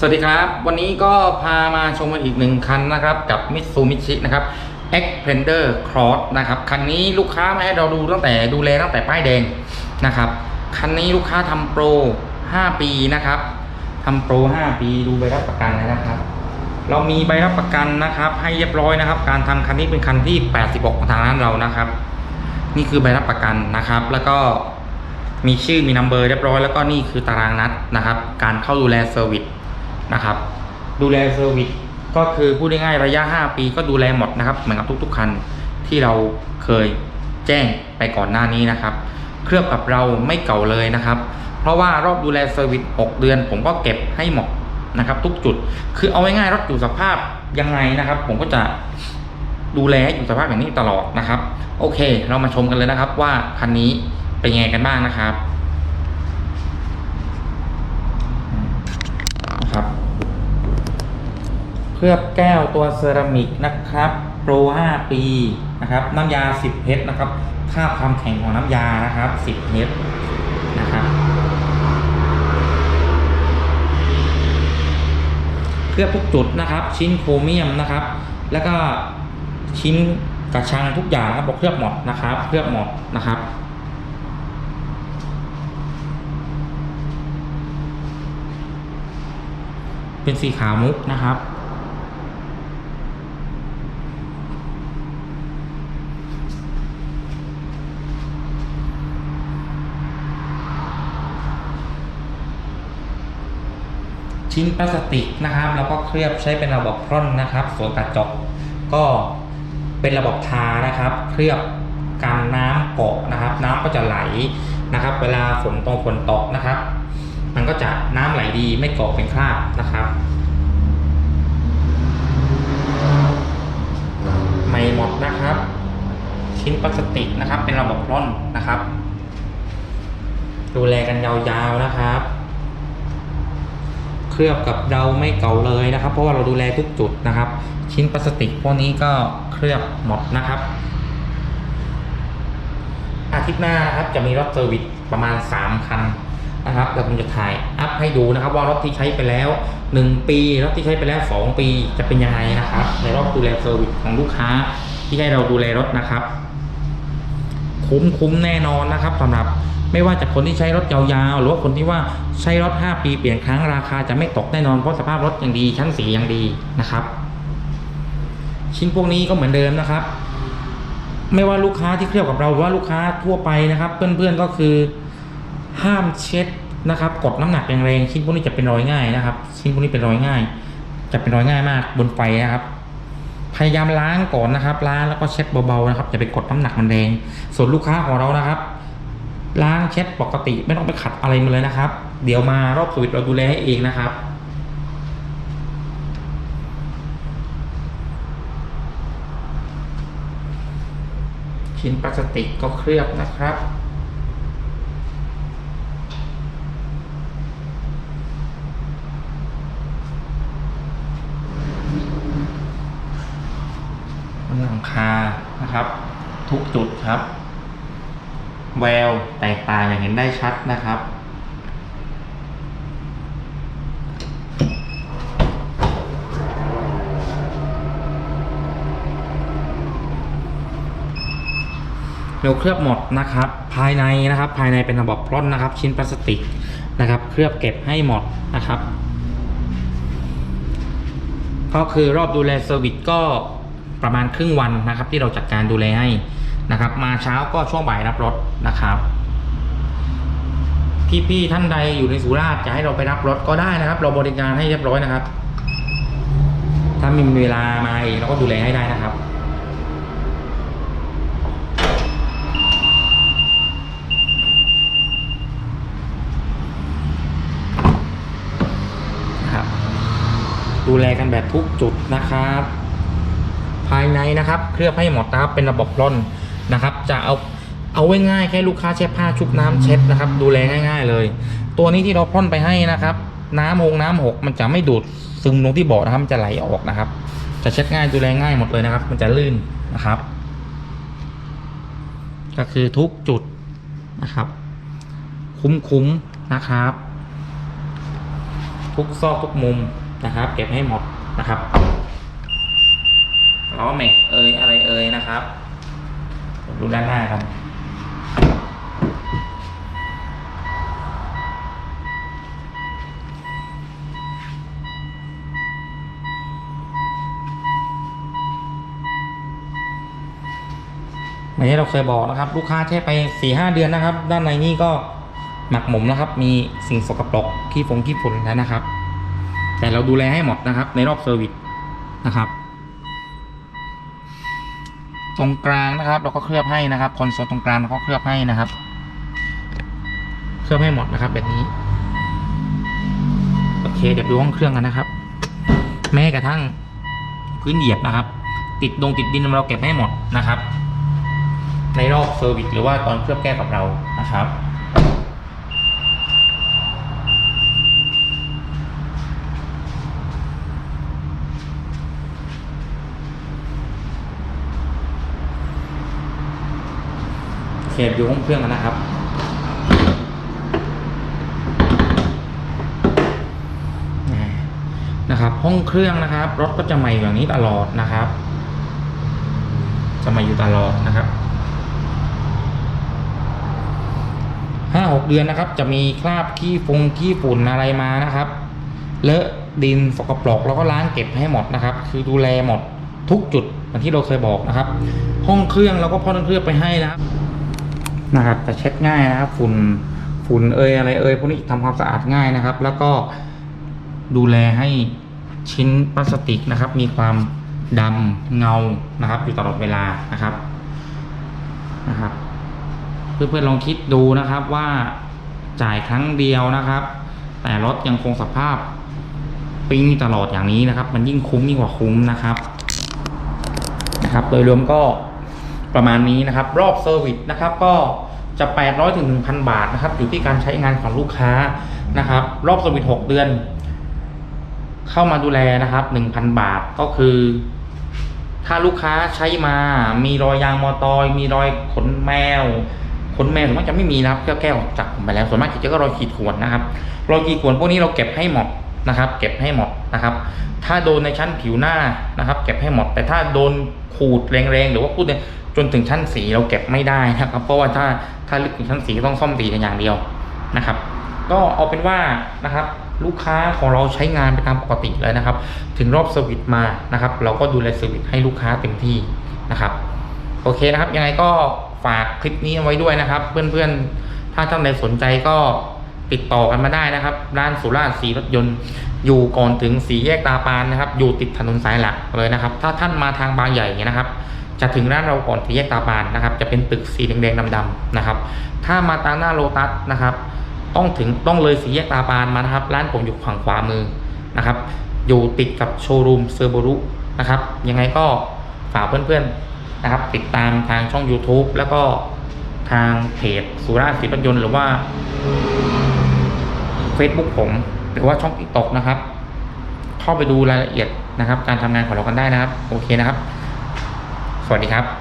สวัสดีครับ วันนี้ก็พามาชมกันอีกหนึ่งคันนะครับ กับ Mitsubishi นะครับ Xpander Cross นะครับ คันนี้ลูกค้ามาให้เราดูตั้งแต่ดูแลตั้งแต่ป้ายแดงนะครับ คันนี้ลูกค้าทำโปร 5 ปีนะครับทำโปร 5 ปีดูใบรับประกันเลยนะครับ เรามีใบรับประกันนะครับ ให้เรียบร้อยนะครับ การทำคันนี้เป็นคันที่ 86ของทางร้านเรานะครับ นี่คือใบรับประกันนะครับ แล้วก็มีชื่อมีนัมเบอร์เรียบร้อยแล้วก็นี่คือตารางนัดนะครับ การเข้าดูแลเซอร์วิส นะครับ ดูแลเซอร์วิสก็คือพูดง่ายๆระยะ 5 ปีก็ดูแลหมดนะครับ เหมือนกับทุก ๆ คันที่เราเคยแจ้งไปก่อนหน้านี้นะครับ เคลือบกับเราไม่เก่าเลยนะครับ เพราะว่ารอบดูแลเซอร์วิส6เดือน ผมก็เก็บให้หมดนะครับ ทุกจุดคือเอาง่ายๆรถอยู่สภาพยังไงนะครับ ผมก็จะดูแลอยู่สภาพอย่างนี้ตลอดนะครับ โอเค เรามาชมกันเลยนะครับว่าคันนี้เป็นยังไงกันบ้างนะครับ นะครับ เคลือบแก้วตัวเซรามิกนะครับโปร 5 ปีนะครับ น้ำยา 10เพชรนะครับ ค่าความแข็งของน้ำยานะครับ 10เพชรนะครับ เคลือบทุกจุดนะครับ ชิ้นโครเมียมนะครับ แล้วก็ชิ้นกระชังทุกอย่างครับบอกเคลือบหมดนะครับ เคลือบหมดนะครับ เป็นสีขาวมุกนะครับ ชิ้นพลาสติกนะครับ แล้วก็เคลือบใช้เป็นระบบพร่อนนะครับ ส่วนกระจกก็เป็นระบบทานะครับ เคลือบกันน้ำเกาะนะครับ น้ำก็จะไหลนะครับ เวลาฝนตกฝนตกนะครับ ก็จะน้ำไหลดีไม่เกาะเป็นคราบนะครับใหม่หมดนะครับ ชิ้นพลาสติกนะครับ เป็นระบบร่อนนะครับ ดูแลกันยาวๆนะครับ เคลือบกับเราไม่เก่าเลยนะครับ เพราะว่าเราดูแลทุกจุดนะครับ ชิ้นพลาสติกพวกนี้ก็เคลือบหมดนะครับอาทิตย์หน้านะครับจะมีรถเซอร์วิสประมาณ 3 คัน นะครับเดี๋ยวผมจะถ่ายอัพให้ดูนะครับ ว่ารถที่ใช้ไปแล้ว 1 ปีรถที่ใช้ไปแล้ว 2 ปีจะเป็นยังไงนะครับ ในรอบดูแลเซอร์วิสของลูกค้า ที่ให้เราดูแลรถนะครับ คุ้มคุ้มแน่นอนนะครับสำหรับไม่ว่าจะคนที่ใช้รถยาวๆ หรือว่าคนที่ว่าใช้รถ 5 ปีเปลี่ยนครั้งราคาจะไม่ตกแน่นอนเพราะสภาพรถยังดีชั้นสียังดีนะครับ ชิ้นพวกนี้ก็เหมือนเดิมนะครับ ไม่ว่าลูกค้าที่เคลือบกับเราหรือว่าลูกค้าทั่วไปนะครับ เพื่อนๆก็คือ ห้ามเช็ดนะครับ กดน้ำหนักแรงๆชิ้นพวกนี้จะเป็นรอยง่ายนะครับ ชิ้นพวกนี้เป็นรอยง่าย จะเป็นรอยง่ายมากบนไฟนะครับ พยายามล้างก่อนนะครับ ล้างแล้วก็เช็ดเบาๆนะครับอย่าไปกดน้ำหนักมันแรง ส่วนลูกค้าของเรานะครับ ล้างเช็ดปกติไม่ต้องไปขัดอะไรมันเลยนะครับ เดี๋ยวมารอบสวิตเราดูแลให้เองนะครับชิ้นพลาสติกก็เคลือบนะครับ บนหลังคานะครับ ทุกจุดครับ แววแตกต่างอย่างเห็นได้ชัดนะครับ เราเคลือบหมดนะครับ ภายในนะครับ ภายในเป็นระบบพร่อนนะครับ ชิ้นพลาสติกนะครับ เคลือบเก็บให้หมดนะครับก็คือรอบดูแลเซอร์วิสก็ ประมาณครึ่งวันนะครับ ที่เราจัดการดูแลให้นะครับ มาเช้าก็ช่วงบ่ายรับรถนะครับพี่ๆท่านใดอยู่ในสุราษฎร์จะให้เราไปรับรถก็ได้นะครับ เราบริการให้เรียบร้อยนะครับ ถ้ามีเวลามาเองเราก็ดูแลให้ได้นะครับนะครับดูแลกันแบบทุกจุดนะครับ ภายในนะครับเคลือบให้หมดนะครับเป็นระบบร่อนนะครับ จะเอาเอาไว้ง่ายแค่ลูกค้าเช็ดผ้าชุบน้ำเช็ดนะครับ ดูแลง่าย ๆ เลย ตัวนี้ที่เราพ่นไปให้นะครับ น้ำหงน้ำหกมันจะไม่ดูดซึมลงที่เบาะนะครับมันจะไหลออกนะครับ จะเช็ดง่ายดูแลง่ายหมดเลยนะครับ มันจะลื่นนะครับ ก็คือทุกจุดนะครับ คุ้มๆนะครับ ทุกซอกทุกมุมนะครับ เก็บให้หมดนะครับ ล้อแม็กเอยอะไรเอยนะครับดูด้านหน้ากันเหมือนที่เราเคยบอกนะครับ ลูกค้าใช้ไปสี่ห้าเดือนนะครับ ด้านในนี่ก็หมักหมมนะครับ มีสิ่งสกปรกขี้ฟงขี้ฝุ่นแล้วนะครับ แต่เราดูแลให้หมดนะครับ ในรอบเซอร์วิสนะครับ ตรงกลางนะครับ เราก็เคลือบให้นะครับคอนโซลตรงกลางเราก็เคลือบให้นะครับ เคลือบให้หมดนะครับ แบบนี้โอเคเดี๋ยวดูห้องเครื่องกันนะครับ แม้กระทั่งพื้นเหยียบนะครับ ติดดงติดดินเราเก็บให้หมดนะครับ ในรอบเซอร์วิสหรือว่าตอนเคลือบแก้กับเรานะครับ โอเค ดูห้องเครื่องกันนะครับ นะครับ ห้องเครื่องนะครับ รถก็จะใหม่อย่างนี้ตลอดนะครับ จะมาอยู่ตลอดนะครับห้าหกเดือนนะครับ จะมีคราบขี้ฟงขี้ฝุ่นอะไรมานะครับ เลอะดินสกปรกแล้วก็ล้างเก็บให้หมดนะครับ คือดูแลหมดทุกจุดเหมือนที่เราเคยบอกนะครับ ห้องเครื่องเราก็พ่นเครื่องไปให้นะครับ นะครับแต่เช็ดง่ายนะครับ ฝุ่นฝุ่นเอยอะไรเอยพวกนี้ทำความสะอาดง่ายนะครับ แล้วก็ดูแลให้ชิ้นพลาสติกนะครับ มีความดำเงานะครับอยู่ตลอดเวลานะครับนะครับ เพื่อนๆลองคิดดูนะครับว่าจ่ายครั้งเดียวนะครับ แต่รถยังคงสภาพปิ้งตลอดอย่างนี้นะครับ มันยิ่งคุ้มยิ่งกว่าคุ้มนะครับนะครับ โดยรวมก็ ประมาณนี้นะครับ รอบเซอร์วิสนะครับก็จะ 800ถึง1,000 บาทนะครับ อยู่ที่การใช้งานของลูกค้านะครับ รอบเซอร์วิส6เดือน เข้ามาดูแลนะครับ 1,000 บาทก็คือ ถ้าลูกค้าใช้มา มีรอยยางมอตอย มีรอยขนแมวขนแมวส่วนมากจะไม่มีนะครับแก้วแก้วจากผมไปแล้วส่วนมากจะก็รอยขีดข่วนนะครับรอยขีดข่วนพวกนี้เราเก็บให้หมดนะครับ เก็บให้หมดนะครับ ถ้าโดนในชั้นผิวหน้านะครับ เก็บให้หมดแต่ถ้าโดนขูดแรงๆหรือว่าพูดเนี่ยจนถึงชั้นสีเราเก็บไม่ได้นะครับ เพราะว่าถ้าถ้าลึกถึงชั้นสีก็ต้องซ่อมสีอย่างเดียวนะครับ ก็เอาเป็นว่านะครับลูกค้าของเราใช้งานไปตามปกติเลยนะครับ ถึงรอบเซอร์วิสมานะครับ เราก็ดูแลเซอร์วิสให้ลูกค้าเต็มที่นะครับ โอเคนะครับ ยังไงก็ฝากคลิปนี้ไว้ด้วยนะครับ เพื่อนๆ ถ้าท่านใดสนใจก็ติดต่อกันมาได้นะครับ ร้านสุราษฎร์สีรถยนต์ อยู่ก่อนถึงสีแยกตาปานนะครับ อยู่ติดถนนสายหลักเลยนะครับ ถ้าท่านมาทางบางใหญ่เนี่ยนะครับ จะถึงร้านเราก่อนสีแยกตาปานนะครับ จะเป็นตึกสีแดงๆดำๆนะครับ ถ้ามาทางหน้าโลตัสนะครับ ต้องถึงต้องเลยสีแยกตาปานมานะครับ ร้านผมอยู่ฝั่งขวามือนะครับ อยู่ติดกับโชว์รูมเซอร์โบรุนะครับ ยังไงก็ฝากเพื่อนๆนะครับ ติดตามทางช่อง YouTube แล้วก็ทางเพจสุราษฎร์สีรถยนต์หรือว่า Facebook ผม หรือว่าช่องติ๊กต็อกนะครับ เข้าไปดูรายละเอียดนะครับ การทำงานของเรากันได้นะครับ โอเคนะครับ สวัสดีครับ